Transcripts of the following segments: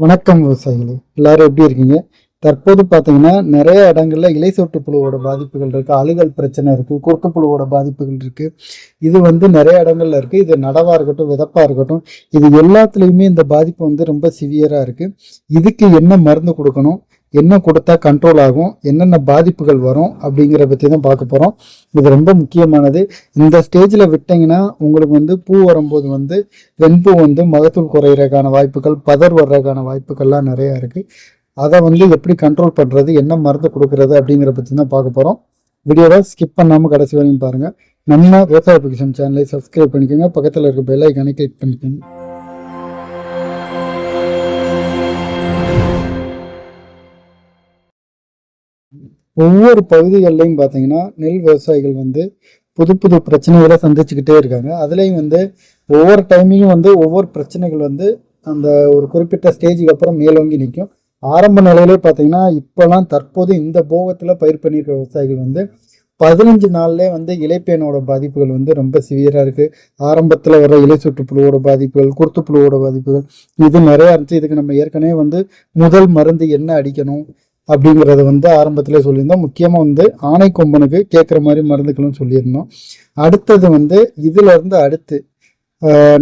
வணக்கம் விவசாயிகளே. எல்லாரும் எப்படி இருக்கீங்க? தற்போது பார்த்தீங்கன்னா நிறைய இடங்கள்ல இலை சொட்டு புழுவோட பாதிப்புகள் இருக்குது அழுகல் பிரச்சனை இருக்குது குறுக்கு புழுவோட பாதிப்புகள் இருக்குது இது வந்து நிறைய இடங்கள்ல இருக்குது இது நடவாக இருக்கட்டும் விதப்பாக இருக்கட்டும் இது எல்லாத்துலேயுமே இந்த பாதிப்பு வந்து ரொம்ப சிவியராக இருக்குது இதுக்கு என்ன மருந்து கொடுக்கணும்? என்ன கொடுத்தா கண்ட்ரோல் ஆகும் என்னென்ன பாதிப்புகள் வரும் அப்படிங்கிற பற்றி தான் பார்க்க போகிறோம் இது ரொம்ப முக்கியமானது. இந்த ஸ்டேஜில் விட்டிங்கன்னா உங்களுக்கு வந்து பூ வரும்போது வந்து வெண்பூ வந்து மகத்தூள் குறையிறதுக்கான வாய்ப்புகள் பதர் வர்றதுக்கான வாய்ப்புகள்லாம் நிறையா இருக்குது அதை வந்து எப்படி கண்ட்ரோல் பண்ணுறது என்ன மருந்து கொடுக்கறது அப்படிங்கிற பற்றி தான் பார்க்க போகிறோம் வீடியோவை ஸ்கிப் பண்ணாமல் கடைசி வரையும் பாருங்கள் நம்ம விவசாய அப்ளிகேஷன் சேனலை சப்ஸ்கிரைப் பண்ணிக்கோங்க. பக்கத்தில் இருக்க பெல் ஐக்கானை கிளிக் பண்ணிக்கோங்க. ஒவ்வொரு பகுதிகள்லையும் பார்த்தீங்கன்னா நெல் விவசாயிகள் வந்து புது புது பிரச்சனைகளை சந்திச்சுக்கிட்டே இருக்காங்க. அதுலேயும் வந்து ஒவ்வொரு டைமிங்கும் வந்து ஒவ்வொரு பிரச்சனைகள் வந்து அந்த ஒரு குறிப்பிட்ட ஸ்டேஜுக்கு அப்புறம் மேலோங்கி நிற்கும். ஆரம்ப நிலையிலே பார்த்தீங்கன்னா இப்போலாம் தற்போது இந்த போகத்தில் பயிர் பண்ணியிருக்க விவசாயிகள் வந்து பதினஞ்சு நாள்லே வந்து இலைப்பேனோட பாதிப்புகள் வந்து ரொம்ப சிவியராக இருக்குது ஆரம்பத்தில் வர இலை சுற்றுப்புழுவோட பாதிப்புகள் குருத்து புழுவோட பாதிப்புகள் இது நிறையா இருந்துச்சு. இதுக்கு நம்ம ஏற்கனவே வந்து முதல் மருந்து என்ன அடிக்கணும் அப்படிங்கிறத வந்து ஆரம்பத்திலே சொல்லியிருந்தோம். முக்கியமாக வந்து ஆணை கொம்பனுக்கு கேட்குற மாதிரி மருந்துகளும் சொல்லியிருந்தோம். அடுத்தது வந்து இதிலிருந்து அடுத்து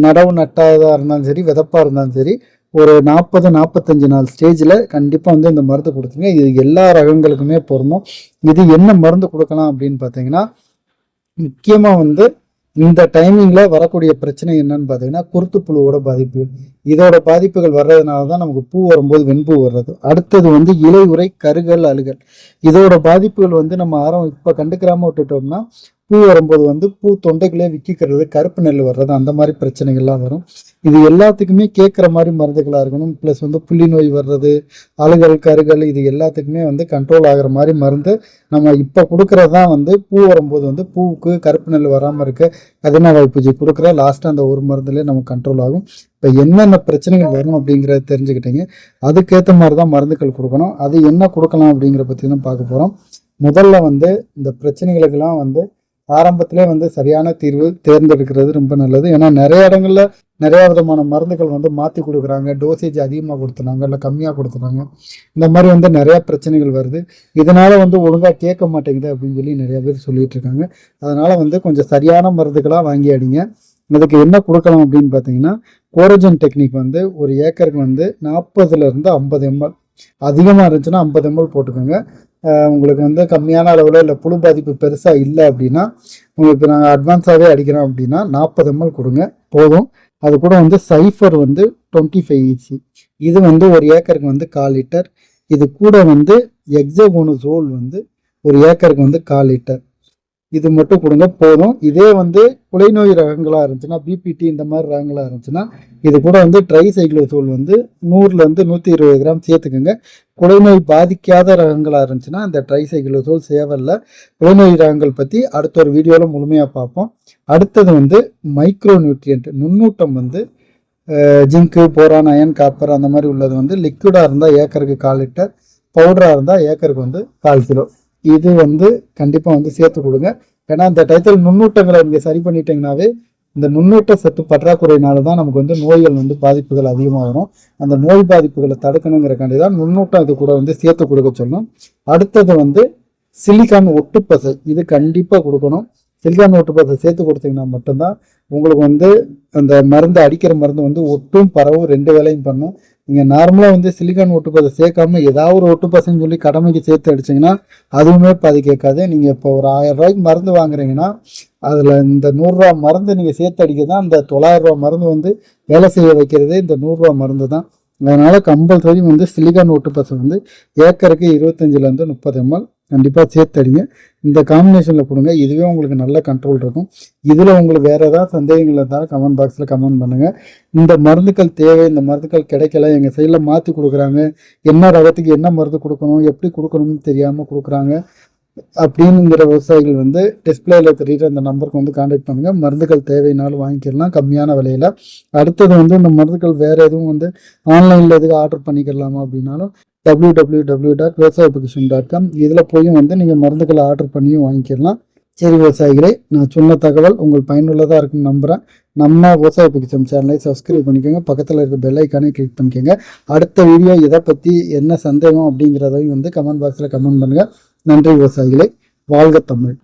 நடவு நட்டாதாக இருந்தாலும் சரி விதப்பாக இருந்தாலும் சரி ஒரு நாற்பது நாற்பத்தஞ்சு நாள் ஸ்டேஜில் கண்டிப்பாக வந்து இந்த மருந்து கொடுத்துங்க இது எல்லா ரகங்களுக்குமே பொருந்தும். இது என்ன மருந்து கொடுக்கலாம் அப்படின்னு பார்த்தீங்கன்னா முக்கியமாக வந்து இந்த டைமிங்கில் வரக்கூடிய பிரச்சனை என்னன்னு பார்த்தீங்கன்னா குருத்து புழுவோட பாதிப்புகள். இதோட பாதிப்புகள் வர்றதுனால தான் நமக்கு பூ வரும்போது வெண்பூ வர்றது. அடுத்தது வந்து இலை உரை கருகல் அழுகல். இதோட பாதிப்புகள் வந்து நம்ம ஆரம் இப்போ கண்டுக்கிறாமல் விட்டுட்டோம்னா பூ வரும்போது வந்து பூ தொண்டைக்குள்ளே விற்கிறது கருப்பு நெல் வர்றது அந்த மாதிரி பிரச்சனைகள்லாம் வரும். இது எல்லாத்துக்குமே கேட்குற மாதிரி மருந்துகளாக இருக்கணும். ப்ளஸ் வந்து புள்ளி நோய் வர்றது அழுகல் கருகல் இது எல்லாத்துக்குமே வந்து கண்ட்ரோல் ஆகிற மாதிரி மருந்து நம்ம இப்போ கொடுக்கறது தான் வந்து பூ வரும்போது வந்து பூவுக்கு கருப்பு நெல் வராமல் இருக்க கதினா பூஜை கொடுக்குற லாஸ்ட்டாக அந்த ஒரு மருந்துலேயே நமக்கு கண்ட்ரோல் ஆகும். இப்போ என்னென்ன பிரச்சனைகள் வரும் அப்படிங்கிறத தெரிஞ்சுக்கிட்டீங்க. அதுக்கேற்ற மாதிரி தான் மருந்துகள் கொடுக்கணும். அது என்ன கொடுக்கலாம் அப்படிங்கிற பற்றி தான் பார்க்க போகிறோம் முதல்ல வந்து இந்த பிரச்சனைகளுக்கெல்லாம் வந்து ஆரம்பத்திலே வந்து சரியான தீர்வு தேர்ந்தெடுக்கிறது ரொம்ப நல்லது. ஏன்னா நிறைய இடங்கள்ல நிறைய விதமான மருந்துகள் வந்து மாற்றி கொடுக்குறாங்க. டோசேஜ் அதிகமாக கொடுத்துறாங்க இல்லை கம்மியாக கொடுத்துறாங்க. இந்த மாதிரி வந்து நிறையா பிரச்சனைகள் வருது. இதனால் வந்து ஒழுங்காக கேட்க மாட்டேங்குது அப்படின்னு சொல்லி நிறைய பேர் சொல்லிட்டு இருக்காங்க. அதனால் வந்து கொஞ்சம் சரியான மருந்துகளாக வாங்கி அடிங்க இதுக்கு என்ன கொடுக்கலாம் அப்படின்னு பார்த்தீங்கன்னா கோரஜன் டெக்னிக் வந்து ஒரு ஏக்கருக்கு வந்து நாற்பதுலேருந்து ஐம்பது எம்எல் அதிகமாக இருந்துச்சுன்னா ஐம்பது எம்எல் போட்டுக்கோங்க. உங்களுக்கு வந்து கம்மியான அளவில் இல்லை புழு பாதிப்பு பெருசாக இல்லை அப்படின்னா உங்களுக்கு நாங்கள் அட்வான்ஸாகவே அடிக்கிறோம் அப்படின்னா நாற்பது எம்எல் கொடுங்க போதும். அது கூட வந்து சைஃபர் வந்து டுவெண்ட்டி ஃபைவ் இன்ச்சு இது வந்து ஒரு ஏக்கருக்கு வந்து கால் லிட்டர் இது கூட வந்து எக்ஸோகோனோசோல் வந்து ஒரு ஏக்கருக்கு வந்து கால் லிட்டர் இது மட்டும் கொடுங்க போதும். இதே வந்து குலைநோய் ரகங்களாக இருந்துச்சுன்னா பிபிடி இந்த மாதிரி ரகங்களாக இருந்துச்சுன்னா இது கூட வந்து ட்ரை சைக்ளோசோல் வந்து நூறுலேருந்து நூற்றி இருபது கிராம் சேர்த்துக்குங்க. குலைநோய் பாதிக்காத ரகங்களாக இருந்துச்சுன்னா இந்த ட்ரை சைக்ளோசோல் சேவலில் குலைநோய் ரகங்கள் பற்றி அடுத்த ஒரு வீடியோவில் முழுமையாக பார்ப்போம். அடுத்தது வந்து மைக்ரோ நியூட்ரியன்ட் நுண்ணூட்டம் வந்து ஜிங்கு போரான் அயன் காப்பர் அந்த மாதிரி உள்ளது வந்து லிக்விடாக இருந்தால் ஏக்கருக்கு கால் லிட்டர் பவுடராக இருந்தால் ஏக்கருக்கு வந்து கால் கிலோ. இது வந்து கண்டிப்பாக வந்து சேர்த்து கொடுங்க. ஏன்னா இந்த டயத்தில் நுண்ணூட்டங்களை நீங்கள் சரி பண்ணிட்டீங்கனாவே இந்த நுண்ணூட்ட சத்து பற்றாக்குறையினால தான் நமக்கு வந்து நோய்கள் வந்து பாதிப்புகள் அதிகமாக வரும் அந்த நோய் பாதிப்புகளை தடுக்கணுங்கிறக்காண்டி தான் நுண்ணூட்டம் இது கூட வந்து சேர்த்து கொடுக்க சொல்லணும் அடுத்தது வந்து சிலிக்கான் ஒட்டுப்பசை இது கண்டிப்பாக கொடுக்கணும். சிலிக்கான் ஒட்டுப்பசை சேர்த்து கொடுத்தீங்கன்னா மட்டும்தான் உங்களுக்கு வந்து அந்த மருந்து அடிக்கிற மருந்து வந்து ஒட்டும் பரவும் ரெண்டு வேலையும் பண்ணும். நீங்கள் நார்மலாக வந்து சிலிக்கான் ஒட்டுப்பசை சேர்க்காம ஏதாவது ஒரு ஒட்டுப்பசைன்னு சொல்லி கடமைக்கு சேர்த்து அடிச்சிங்கன்னா அதுவுமே பாதி கேட்காது. நீங்கள் இப்போ ஒரு ஆயிரம் ரூபாய்க்கு மருந்து வாங்குறீங்கன்னா அதில் இந்த நூறுரூவா மருந்து நீங்கள் சேர்த்து அடிக்க தான் அந்த தொள்ளாயிரம் ரூபா மருந்து வந்து வேலை செய்ய வைக்கிறது இந்த நூறுரூவா மருந்து தான் அதனால் கம்பல்சரி வந்து சிலிகான் ஓட்டு பசை வந்து ஏக்கருக்கு இருபத்தஞ்சிலேருந்து முப்பது எம்எல் கண்டிப்பாக சேர்த்து அடிங்க இந்த காம்பினேஷனில் கொடுங்க. இதுவே உங்களுக்கு நல்ல கண்ட்ரோல் இருக்கும். இதில் உங்களுக்கு வேறு ஏதாவது சந்தேகங்கள் இருந்தாலும் கமெண்ட் பாக்ஸில் கமெண்ட் பண்ணுங்கள் இந்த மருந்துகள் தேவை இந்த மருந்துகள் கிடைக்கல எங்கள் சைடில் மாற்றி கொடுக்குறாங்க. என்ன ரகத்துக்கு என்ன மருந்து கொடுக்கணும் எப்படி கொடுக்கணும்னு தெரியாமல் கொடுக்குறாங்க. அப்படிங்கிற விவசாயிகள் வந்து டிஸ்பிளேல தெரியுற அந்த நம்பருக்கு வந்து காண்டாக்ட் பண்ணுங்க. மருந்துகள் தேவைனாலும் வாங்கிக்கலாம் கம்மியான விலையில. அடுத்தது வந்து இந்த மருந்துகள் வேற எதுவும் வந்து ஆன்லைன்ல எதுவும் ஆர்டர் பண்ணிக்கலாமா அப்படின்னாலும் W W W dot Vivasaya dot com இதில் போய் வந்து நீங்கள் மருந்துகளை ஆர்டர் பண்ணியும் வாங்கிக்கலாம். சரி விவசாயிகளே நான் சொன்ன தகவல் உங்கள் பயனுள்ளதாக இருக்கும்னு நம்புகிறேன் நம்ம விவசாய பிடிச்சம் சேனலை சப்ஸ்கிரைப் பண்ணிக்கோங்க. பக்கத்தில் இருக்க பெல்லைக்கானே கிளிக் பண்ணிக்கோங்க. அடுத்த வீடியோ எதை பற்றி என்ன சந்தேகம் அப்படிங்கிறதையும் வந்து கமெண்ட் பாக்ஸில் கமெண்ட் பண்ணுங்கள் நன்றி விவசாயிகளே. வாழ்க தமிழ்.